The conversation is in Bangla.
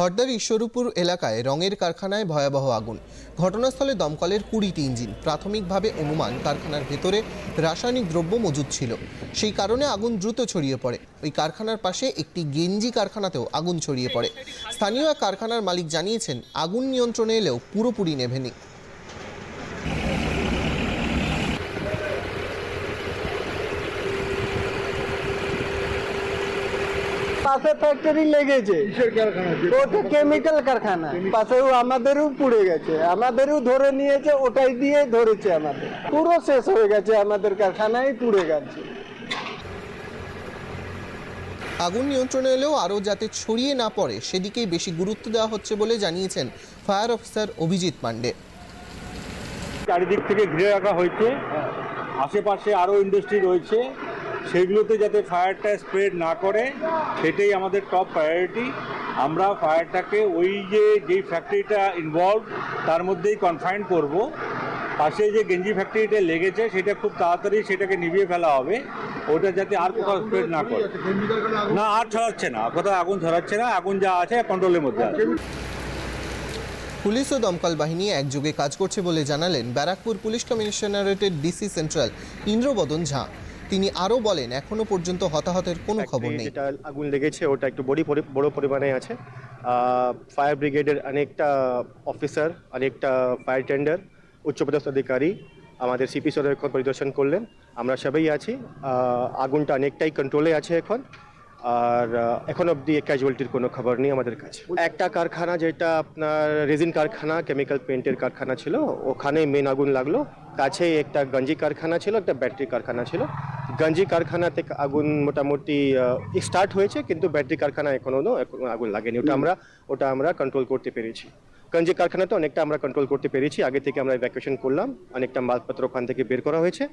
হরদার ঈশ্বরপুর এলাকায় রঙের কারখানায় ভয়াবহ আগুন। ঘটনাস্থলে দমকলের কুড়িটি ইঞ্জিন। প্রাথমিকভাবে অনুমান, কারখানার ভেতরে রাসায়নিক দ্রব্য মজুদ ছিল। সেই কারণে আগুন দ্রুত ছড়িয়ে পড়ে। ওই কারখানার পাশে একটি গেঞ্জি কারখানাতেও আগুন ছড়িয়ে পড়ে। স্থানীয় কারখানার মালিক জানিয়েছেন, আগুন নিয়ন্ত্রণে এলেও পুরোপুরি নেভেনি। পাশে ফ্যাক্টরি লেগেছে। ওটা কেমিক্যাল কারখানা। পাশেও আমাদেরও পুড়ে গেছে। আমাদেরও ধরে নিয়েছে ওটাই দিয়ে ধরেছে আমাদের। পুরো শেষ হয়ে গেছে আমাদের কারখানায় পুড়ে গেছে। আগুন নিয়ন্ত্রণে এলেও আরও যাতে ছড়িয়ে না পড়ে সেদিকেই বেশি গুরুত্ব দেওয়া হচ্ছে বলে জানিয়েছেন ফায়ার অফিসার অভিজিৎ পাণ্ডে। চারিদিক থেকে ঘিরে রাখা হয়েছে। আশেপাশে আরও ইন্ডাস্ট্রি রয়েছে। সেগুলোতে যাতে ফায়ারটা স্প্রেড না করে, সেটাই আমাদের টপ প্রায়োরিটি আমরা ফায়ারটাকে ওই যে, যেই ফ্যাক্টরিটা ইনভলভ তার মধ্যেই কনফাইন করব। পাশে যে গেঞ্জি ফ্যাক্টরিটা লেগেছে, সেটা খুব তাড়াতাড়ি সেটাকে নিভিয়ে ফেলা হবে। ওটা যাতে আর কোথাও স্প্রেড না করে। না, আর ছড়াচ্ছে না। কোথাও আগুন ছড়াচ্ছে না। আগুন যা আছে কন্ট্রোলের মধ্যে আছে। পুলিশ ও দমকল বাহিনী একযোগে কাজ করছে বলে জানালেন ব্যারাকপুর পুলিশ কমিশনারেটের ডিসি সেন্ট্রাল ইন্দ্রবদন ঝা। তিনি আরও বলেন এখনও পর্যন্ত হতাহতের কোনো খবর নেই। যেটা আগুন লেগেছে ওটা একটু বড়ি বড় পরিমাণে আছে। ফায়ার ব্রিগেডের অনেকটা অফিসার অনেকটা ফায়ার টেন্ডার উচ্চপদস্থ অধিকারী আমাদের সিপি সরের পরিদর্শন করলেন। আমরা সবাই আছি। আহ, আগুনটা অনেকটাই কন্ট্রোলে আছে এখন। আর এখন অবধি ক্যাজুয়ালিটির কোনো খবর নেই আমাদের কাছে। একটা কারখানা যেটা আপনার রেজিন কারখানা কেমিক্যাল পেন্টের কারখানা ছিল ওখানে মেন আগুন লাগল। কাছে একটা গঞ্জি কারখানা ছিল একটা ব্যাটারি কারখানা ছিল। গঞ্জি কারখানা থেকে আগুন মোটামুটি স্টার্ট হয়েছে কিন্তু ব্যাটারি কারখানা এখনও এখনও আগুন লাগেনি। ওটা আমরা ওটা আমরা কন্ট্রোল করতে পেরেছি। গঞ্জি কারখানাতে অনেকটা আমরা কন্ট্রোল করতে পেরেছি। আগে থেকে আমরা ইভ্যাকুয়েশন করলাম অনেকটা মালপত্র ওখান থেকে বের করা হয়েছে।